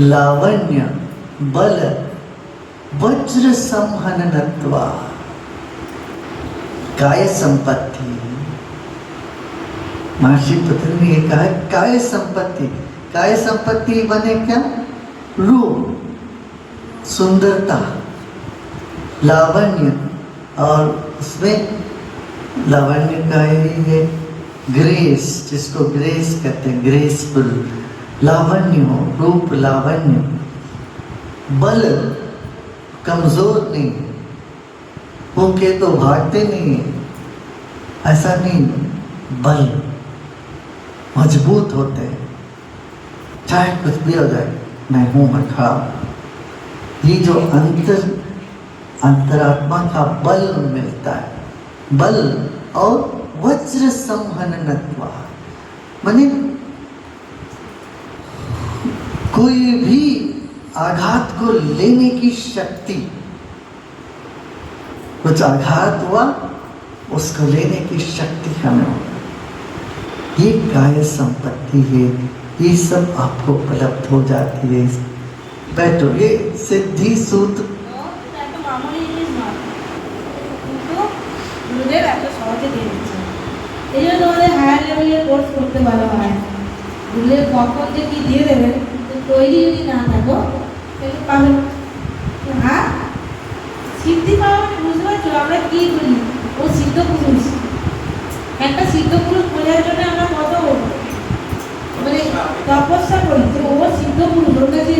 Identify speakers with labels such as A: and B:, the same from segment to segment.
A: लावण्य, बल, वज्र संहननत्वा। काय संपत्ति? महर्षि पुत्र ने ये कहा, काय संपत्ति? काय संपत्ति बने क्या? रूप, सुंदरता, लावण्य और उसमें लावण्य का ही है ग्रेस जिसको ग्रेस कहते हैं ग्रेसफुल लावण्य हो रूप लावण्य। बल कमज़ोर नहीं है तो भागते नहीं है। ऐसा नहीं, बल मज़बूत होते हैं। चाहे कुछ भी हो जाए, मैं हूँ मैं खड़ा ये जो अंतर, अंतरात्मा का बल मिलता है। बल और वज्र संहननत्वा। माने कोई भी आघात को लेने की शक्ति कुछ आघात हुआ उसको लेने की शक्ति हमें हो ये काय संपत्ति है ये सब आपको उपलब्ध हो जाती है बैठो ये सिद्धि सूत्र
B: এটা একটা মামুলি জিনিস নয় কিন্তু গুরুদেব এত সহজে দিয়ে দিচ্ছে এই জন্য তোমাদের হায়ার লেভেলের কোর্স করতে বলা হয় গুরুদেব কখন যে কি দিয়ে দেবেন তো তৈরি যদি না থাকো, তাহলে পাবে। আর সিদ্ধি পাওয়া মানে বুঝতে পারছ আমরা কি বলি ও সিদ্ধ পুরুষ। একটা সিদ্ধ পুরুষ বোঝার জন্য আমরা কত মানে তপস্যা করি যে ও সিদ্ধ পুরুষ, ওর কাছে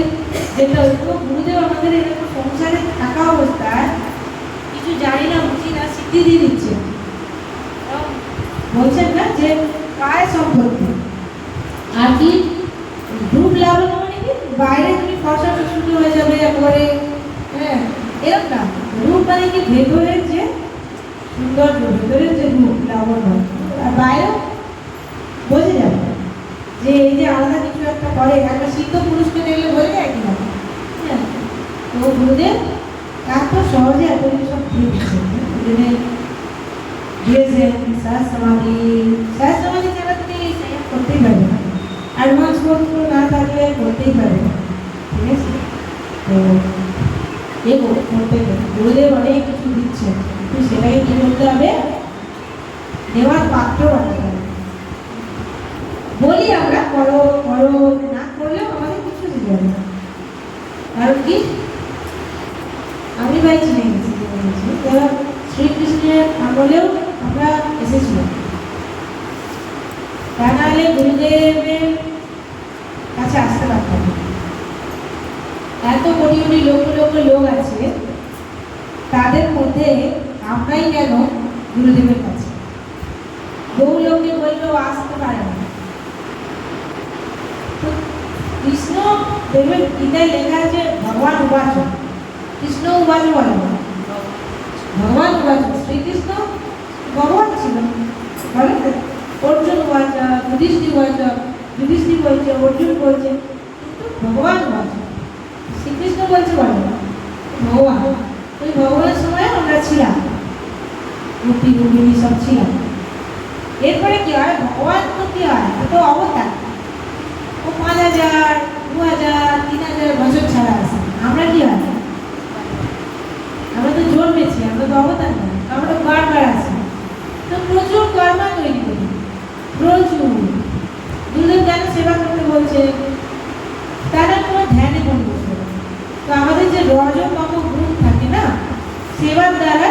B: যেটা ওইরকম গুরুদেব আমাদের এরকম সংসারে থাকা অবস্থায় কিছু জানি না বুঝি না, সিদ্ধি দিয়ে দিচ্ছে। বলছেন না যে কায় সম্পত্তি আর কি রূপ লাভন মানে কি বাইরে তুমি ফসা শুরু হয়ে যাবে একবারে হ্যাঁ এরকম না রূপ মানে কি ভেতরের যে সৌন্দর্য ভেতরের যে রূপ লাবণ্য আর বাইরেও বোঝা যাবে যে এই যে আলাদা কিছু একটা করে, একটা সিদ্ধ পুরুষকে দেখলে বোঝা যায় কিনা? হ্যাঁ তো গুরুদেব এত সহজে এত সব দিয়ে গুরুদেব দিয়েছেন সাজ সমাধি। সাজ সমাধি ছাড়া তুমি করতেই পারবে না। অ্যাডভান্স কোর্স না থাকলে করতেই পারবে ঠিক আছে? তো দেখো করতে গুরুদেব অনেক কিছু দিচ্ছেন কিন্তু সেটাকে কি করতে হবে? নেওয়ার পাত্র বানাতে হবে। বলি আমরা, করো করো না করলেও আমাদের কিছু দিতে হবে না। কারণ কি? আমি ভাই চিনে গেছি চিনে শ্রীকৃষ্ণের আমলেও আমরা এসেছিলাম। তা নাহলে গুরুদেবের কাছে আসতে পারতাম। এত কোটি কোটি লক্ষ লক্ষ লোক আছে, তাদের মধ্যে আমরাই কেন গুরুদেবের কাছে? বহু লোককে বললেও আসতে পারে না। তো কৃষ্ণ দেখবেন গীতায় লেখা আছে, ভগবান উবাচ কৃষ্ণ উবাচ বলে না। ভগবান উবাচ শ্রীকৃষ্ণ ভগবান ছিল। বলে না? অর্জুন উবাচ যুধিষ্ঠির উবাচ যুধিষ্ঠির বলছে, অর্জুন বলছে। কিন্তু ভগবান শ্রীকৃষ্ণ বলছে বলে ভগবান, ওই ভগবানের সময় আমরা ছিলাম। গোপী গোপিনী সব ছিলাম এরপরে কি হয়? ভগবান তো কি হয় তো অবতার। ও পাঁচ হাজার, দু হাজার, তিন হাজার বছর ছাড়া আছে। আমরা কি হয়? আমরা তো জন্মেছি, আমরা তো অবতার না আমরা বারবার আছি। তো প্রচুর কর্মা তৈরি করি। প্রচুর। দুজন কেন সেবা করতে বলছে তারা কোনো ধ্যানে মন বসবে না। তো যে রজতম গুণ থাকে না, সেবার দ্বারা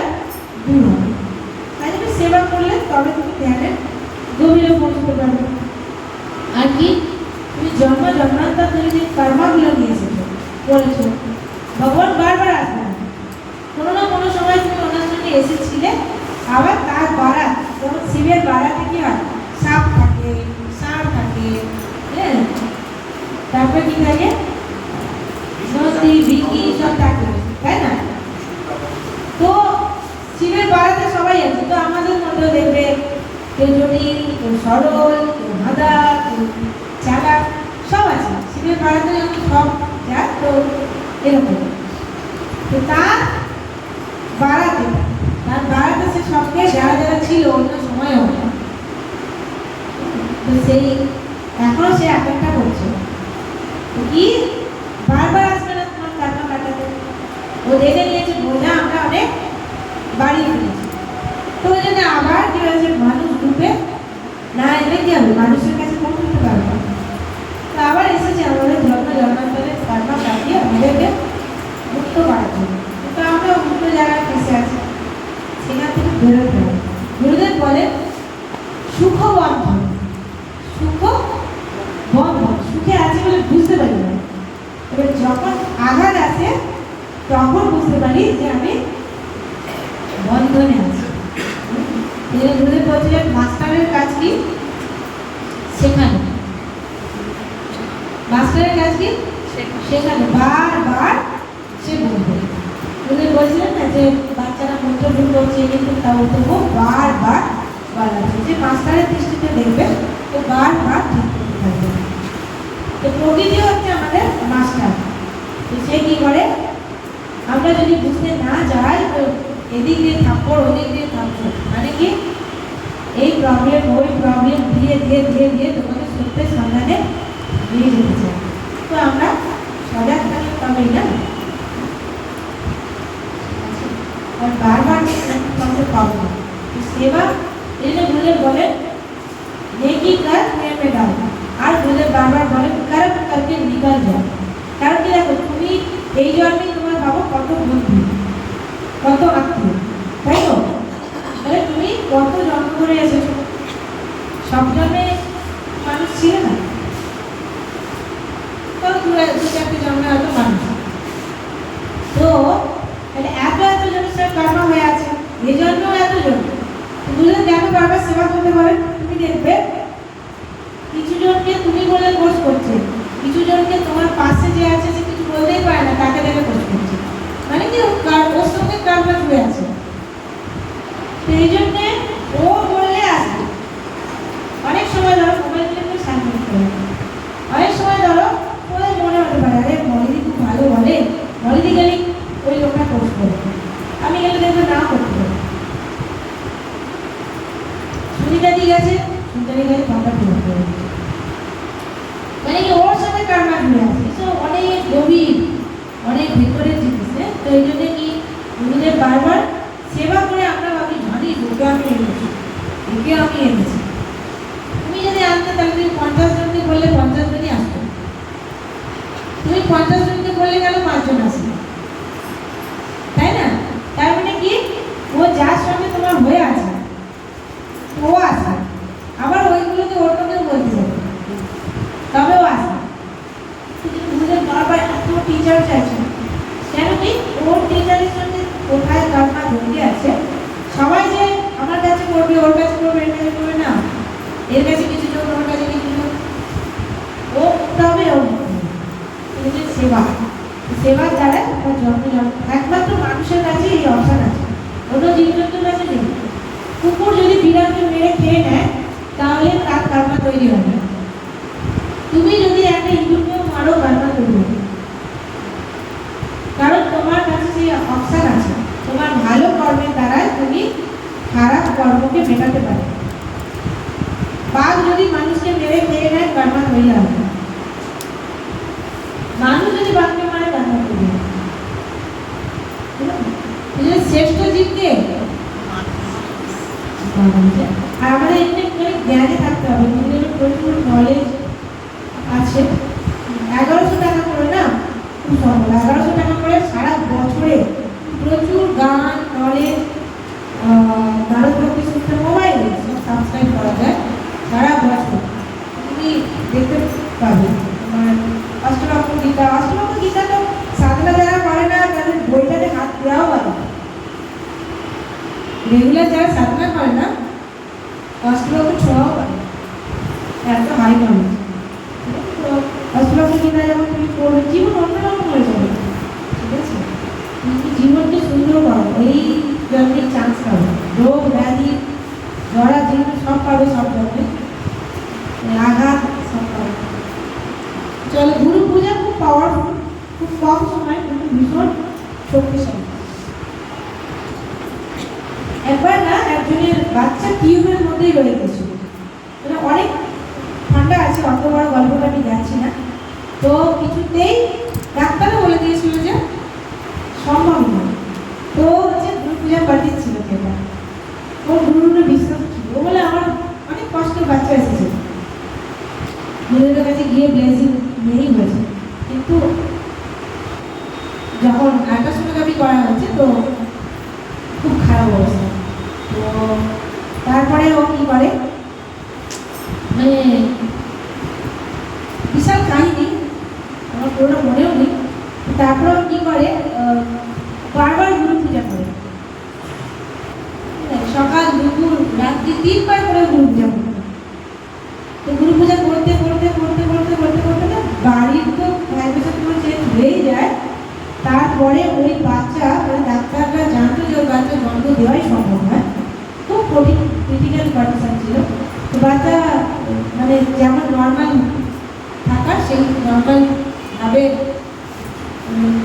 B: দূর হবে। তাই জন্য সেবা করলে তবে তুমি ধ্যানে গভীরে পৌঁছতে পারবে। আর কি? তুমি জন্ম জন্মান্তর ধরে যে কর্মাগুলো নিয়ে এসেছ করেছ ভগবান বারবার আসবে। কোনো না কোনো সময় তুমি ওনার সঙ্গে এসেছিলে, আবার তার বারাত যেমন শিবের বারাতে কি হয়? সাপ থাকে, ষাঁড় থাকে হ্যাঁ? তারপরে কি থাকে নদী বিকি সব থাকে তাই না তো শিবের বাড়াতে সবাই আছে তো আমাদের মধ্যেও দেখবে কেউ জটিল কেউ সরল কেউ মাদা কেউ চালাক, সব আছে। শিবের বাড়াতে যেমন সব যা তো এরকম। তো তার বাড়াতে তার বাড়াতে সে সবকে যারা যারা ছিল অন্য সময় হবে তো সেই এখনও সে একটা করছে। কি? দেখে নিয়েছে, বোঝা আমরা অনেক বাড়িয়ে ফেলেছি তো ওই জন্য আবার কি হয়েছে গ্রুপে না এলে কি হবে? মানুষের কাছে পৌঁছতে পারবে না। তো আবার এসেছে আমাদের জন্ম জন্মান্তরের কর্মা কাটিয়ে আমাদেরকে মুক্ত করার জন্য। তো আমরা মুক্ত জায়গায় ফেসে আছি। সেখান থেকে বেরোতে হবে। গুরুদেব বলেন সুখ বন্ধন সুখ বন্ধন সুখে আছে বলে বুঝতে পারি না। এবার যখন আঘাত আসে, তখন বুঝতে পারি যে আমি বন্ধনে আছি। জন্য গুরুদেব বলছিলেন মাস্টারের কাজ কি? শেখানো। মাস্টারের কাজ কি? শেখানো। বারবার সে বলবে। উনি বলছিলেন না যে বাচ্চারা মন্ত্র ভুল করছে কিন্তু তাও তবু বারবার বলা আছে যে মাস্টারের দৃষ্টিতে দেখবে তো বারবার ঠিক করতে থাকবে। তো প্রকৃতি হচ্ছে আমাদের মাস্টার। তো সে কি করে? আমরা যদি বুঝতে না যাই তো এদিক দিয়ে থাপ্পড় ওদিক দিয়ে থাপ্পড় মানে কি এই প্রবলেম ওই প্রবলেম ধীরে ধীরে ধীরে ধীরে তোমাকে সত্যের সন্ধানে নিয়ে যেতে চাই তো আমরা সজাগ থাকলে তবেই না আর বারবার তোমাকে পাবো না তো সেবা এই যে গুরুদেব বলেন নেকি কাজ নেমে দাও আর গুরুদেব বারবার বলেন কারণ কালকে নিকাল যাও কারণ কি দেখো তুমি এই জন্মে তোমার বাবা কত বুদ্ধি কত আত্ম তাই তো? তাহলে তুমি কত জন্ম করে এসেছ? সব জন্মে মানুষ ছিল না। তো দু চারটে জন্মে হয়তো মানুষ তো তাহলে এত এত জনের সাথে কর্ম হয়ে আছে এই জন্যও এত জন দুজন দেখো বারবার সেবা করতে পারে তুমি দেখবে কিছু জনকে তুমি বলে কোর্স করছে কিছু জনকে তোমার পাশে যে আছে সে কিছু বলতেই পারে না তাকে দেখে কোর্স করছে মানে কি ও কার- ওর সঙ্গে কারবার জুড়ে আছে তো এই জন্যে ও বললে আসবে অনেক সময় ধরো মোবাইল নিয়ে শান্তি করতে হবে অনেক সময় ধরো ওদের মনে হতে পারে আরে মলিদি খুব ভালো বলে মলিদি গেলে ওই লোকটা কোর্স করবে আমি গেলে দেখবে না করতে পারি দি গেছে সুনিতা দি গেছে ফোনটা পূরণ করে মানে কি, ওর সাথে কারবার জুড়ে আছে? তো অনেক গভীর, অনেক ভেতরের জিনিস হ্যাঁ? তো এই জন্য কি গুরুদেব বারবার সেবা করে আমরা ভাবি জানি ওকে আমি এনেছি একে আমি এনেছি। তুমি যদি আনতে, তাহলে তুমি পঞ্চাশ জনকে বললে পঞ্চাশ জনই আসতো তুমি পঞ্চাশ জনকে বললে গেল পাঁচজন আসবে? তাই না? তার মানে কি, ও যার সঙ্গে তোমার হয়ে আছে ও আসে আবার ওইগুলোকে অন্যকেও বলতে যাবে তবেও আসে কিন্তু তোমাদের বারবার এত টিচার চাইছে কেন কি ওর টিচারের সঙ্গে কোথায় কারণা জড়িয়ে আছে সবাই যে আমার কাছে করবে ওর কাছে করবে এর কাছে করবে না এর কাছে কিছু জন ওর কাছে কিছু জন ও তবে ও এই যে সেবা সেবার দ্বারা তার জন্ম জন্ম একমাত্র মানুষের কাছে এই অপশন আছে অন্য জীবজন্তুর কাছে নেই কুকুর যদি বিড়ালকে মেরে খেয়ে নেয় তাহলে তার কারমা তৈরি হবে তুমি যদি একটা ইঁদুরকেও মারো কারমা তৈরি হবে কারণ তোমার কাছে সেই অপশন আছে তোমার ভালো কর্মের দ্বারাই তুমি খারাপ কর্মকে মেটাতে পারো বাঘ যদি মানুষকে মেরে খেয়ে নেয় কর্মা তৈরি হবে মানুষ যদি বাঘকে মারে কর্মা তৈরি হবে এই জন্য শ্রেষ্ঠ জীবকে আর আমাদের এমনি জ্ঞানে থাকতে হবে। প্রচুর নলেজ আছে। এগারোশো টাকা করে না? খুব এগারোশো টাকা করে সারা বছরে প্রচুর গান নলেজ ভারত ভক্তি মোবাইলে সব সাবস্ক্রাইব করা যায় সারা বছর। তুমি দেখতে পাবে। তোমার অষ্টলক্ষ গীতা। অষ্টলক্ষ গীতা তো সাধনা যারা করে না, তাদের বইটাতে হাত দেওয়াও ভালো রেগুলার যারা সাধনা করে না অষ্টলক্ষ ছোঁয়াও পারে এত হাই নলেজ অষ্টলক্ষ গীতা যখন তুমি পড়বে জীবন অন্যরকম হয়ে যাবে। ঠিক আছে? তুমি জীবনকে সুন্দর করো? এই জন্মের চান্স পাবে। রোগ, ব্যাধি, জরা জীবন সব পাবে, সব জন্মে। আঘাত, সব পাবে। চলো গুরু পূজা খুব পাওয়ারফুল খুব কম সময়, কিন্তু ভীষণ শক্তিশালী। একবার না একজনের বাচ্চা টিউবের মধ্যেই রয়ে গেছিল। মানে অনেক ঠান্ডা আছে, অত বড় গল্পটা আমি যাচ্ছি না। তো কিছুতেই ডাক্তারও বলে দিয়েছিল যে সম্ভব নয়। তো হচ্ছে দুর্গা পাঠিয়েছিল সেটা। ওর গুরুরা বিশ্বাস ছিল। বলে, আমার অনেক কষ্টের বাচ্চা এসেছে। গুরুদের কাছে গিয়ে ব্লেসিং নেই হয়েছে কিন্তু যখন আল্ট্রাসোনোগ্রাফি করা হয়েছে, তো খুব খারাপ অবস্থা। কঠিন ক্রিটিক্যাল কন্ডিশন ছিল। তো বাচ্চা মানে যেমন নর্মাল থাকার, সেই নর্মাল ভাবে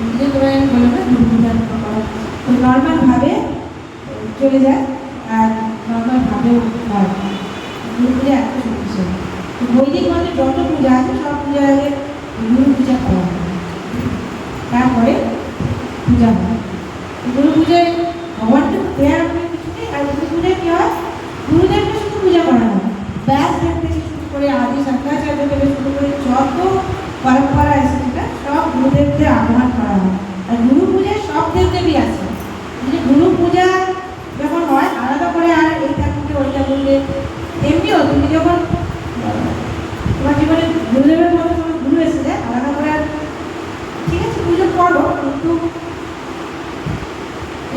B: নিজে করে না গুরু করা। তো নর্মাল ভাবে চলে যায়, আর নর্মাল ভাবেও হয়। গুরু পূজা এত শক্তিশালী। তো বৈদিক মতে যত পূজা আছে, সব পূজার আগে গুরু পূজা করা হয়। তারপরে পূজা হয়। গুরু পূজায় ভগবানকে দেয়ার কোনো কিছু নেই আর গুরু পূজায় কি হয় গুরুদেবকে শুধু পূজা করা হয় ব্যাস দেব থেকে শুরু করে আদি শঙ্করাচার্য থেকে শুরু করে যত পরম্পরা এসেছে না সব গুরুদেবদের আহ্বান করা হয় আর গুরু পূজায় সব দেবদেবী আছে এই যে গুরু পূজা যখন হয় আলাদা করে আর এই ঠাকুরকে ওই ঠাকুরকে এমনিও তুমি যখন আহ, তোমার জীবনে গুরুদেবের মতো তোমার গুরু এসে যায় আলাদা করে আর ঠিক আছে পুজো করো কিন্তু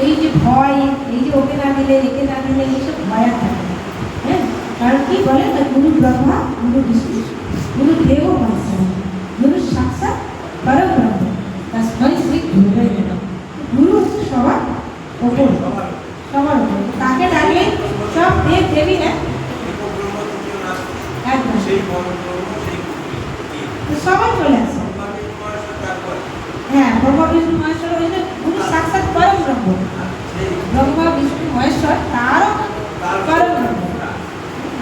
B: এই যে ভয় এই যে ওকে না দিলে, একে না দিলে এইসব মায়া থাকে। হ্যাঁ? কারণ কি বলে? না গুরু ব্রহ্মা গুরু বিষ্ণু গুরু দেব মহাশয় গুরু সাক্ষাৎ পরম ব্রহ্ম তস্মৈ শ্রী গুরুবে নমঃ গুরু হচ্ছে সবার ওপর সবার ওপর তাকে ডাকলে সব দেব দেবী না একদম
C: সেই পরব্রহ্ম সেই
B: তো সবাই চলে আসে হ্যাঁ ব্রহ্মা বিষ্ণু মহেশ্বর ওই যে গুরু সাক্ষাৎ পরম ব্রহ্ম ব্রহ্মা বিষ্ণু মহেশ্বর তারও পরম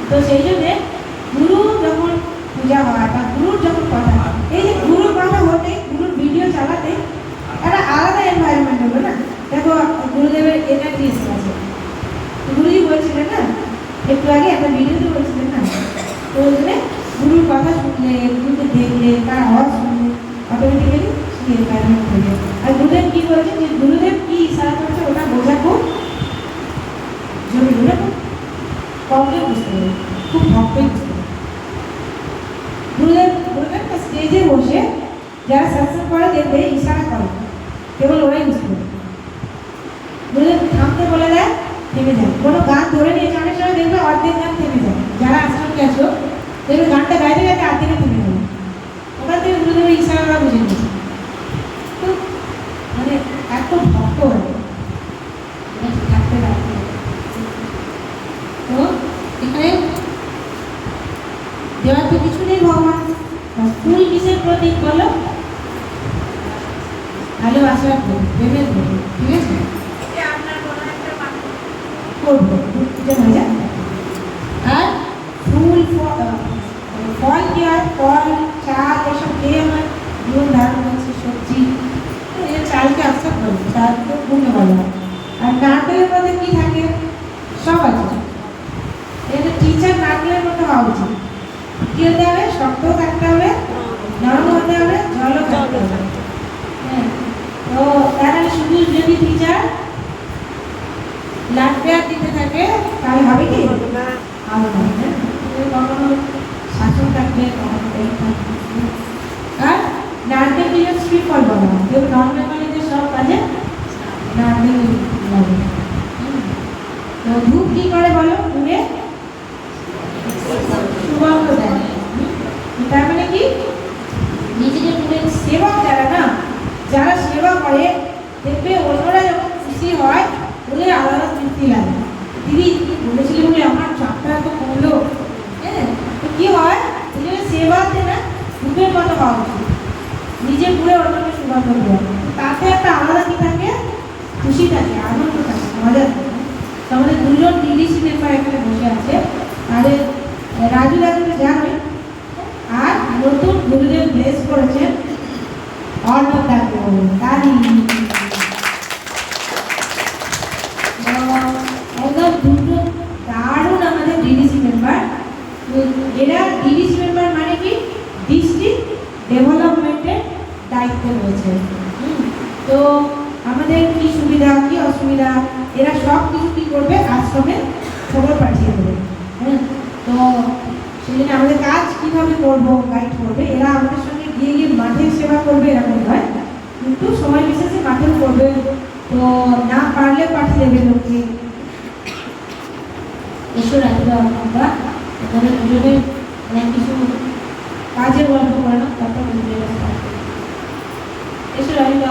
B: তো সেই জন্যে গুরু যখন পূজা হয় বা গুরুর যখন কথা এই যে গুরুর কথা হতে গুরুর ভিডিও চালাতে একটা আলাদা এনভায়রনমেন্ট হলো না? দেখো, গুরুদেবের এনার্জি এসে গেছে গুরুজি বলছিলেন না, একটু আগে একটা ভিডিওতে বলছিলেন না? তো ওখানে গুরুর কথা শুনলে, গুরুকে দেখলে, তার আওয়াজ শুনলে অটোমেটিক্যালি সেই এনভায়রনমেন্ট হয়ে যায়। আর গুরুদেব কি বলছে যে, গুরুদেব কি ইশারা করছে ওটা বোঝা খুব না বুঝতে হবে। খুব ভক্তই বুঝতে গুরুদেব স্টেজে বসে যারা সৎসঙ্গ করে দেখবে ইশারা করে। কেবল ওরাই বুঝতে পারে গুরুদেব থামতে বলে দেয়, থেমে যায়। কোনো গান ধরে নিয়েছে অনেক সময় দেখবে অর্ধেক গান থেমে যায়। যারা আশ্রম গেছো দেখবে গানটা গাইতে গাইতে আর্ধেকে থেমে যাবে ওখান থেকে গুরুদেবের ইশারা করা বুঝে নিয়েছে। তো মানে এত ভক্ত হয় মানে থাকতে রাখতে হবে। তো এখানে দেওয়ার তো কিছু নেই ভগবান। ফুল কিসের প্রতীক বলো? ভালোবাসার প্রেমের প্রতীক ঠিক আছে? করব আর ফুল ফল কি হয় ফল চাল এসব খেয়ে আমার? জীবন ধারণ করছে সবজি। চালকে আকসেপ্ট করি চালকে গুণে বলা হয় আর নারকেলের মধ্যে কি থাকে? সব আছে। এটা টিচার নারকেলের মধ্যে হওয়া উচিত। কি হবে শক্তও থাকতে হবে, নরম হতে হবে, জলও থাকতে হবে। হ্যাঁ তো তাহলে শুধু যদি টিচার পেয়ার দিতে থাকে, তাহলে হবে কি? কখনো শাসন থাকবে। দিয়ে শ্রীফল সব কাজে নারকেল ধূপ কি করে বলো? দূরে সুগন্ধ দেয়। তার মানে কি? নিজেদের মনের সেবক যারা না, যারা সেবা করে, দেখবে অন্যরা যখন খুশি হয় ওদের আলাদা তৃপ্তি লাগে। দিদি কি বলেছিলেন বলে আমার চাপটা এত কমলো। হ্যাঁ তো কি হয়? এই জন্য সেবাতে না ধূপের মতো হওয়া উচিত। নিজে পুরে অন্যকে সুগন্ধ দেওয়া তাতে একটা আলাদা কি থাকে? খুশি থাকে, আনন্দ থাকে, মজা থাকে। আমাদের দুজন ডিডিসি মেম্বার এখানে বসে আছে। তাদের রাজু দাদুকে জানোই নতুন গুরুদেব ব্লেস করেছেন অর্ণব দাদু তারই একদম দুটো এরা ডিডিসি মেম্বার মানে কি? ডিস্ট্রিক্ট ডেভেলপমেন্টের দায়িত্ব রয়েছে। তো আমাদের কি সুবিধা, কি অসুবিধা? এরা সব কিছু কি করবে? আশ্রমে খবর পাঠিয়ে দেবে। হ্যাঁ তো সেজন্য আমাদের কাজ কীভাবে করব গাইড করবে? এরা আমাদের সঙ্গে গিয়ে গিয়ে মাঠের সেবা করবে এরকম নয়, কিন্তু সময় বিশেষে মাঠেও করবে। তো না পারলে পাঠিয়ে দেবে লোককে। এসো রাত্রে আমরা এখানে কিছু কাজের গল্প না, তারপর এসো রাত্রে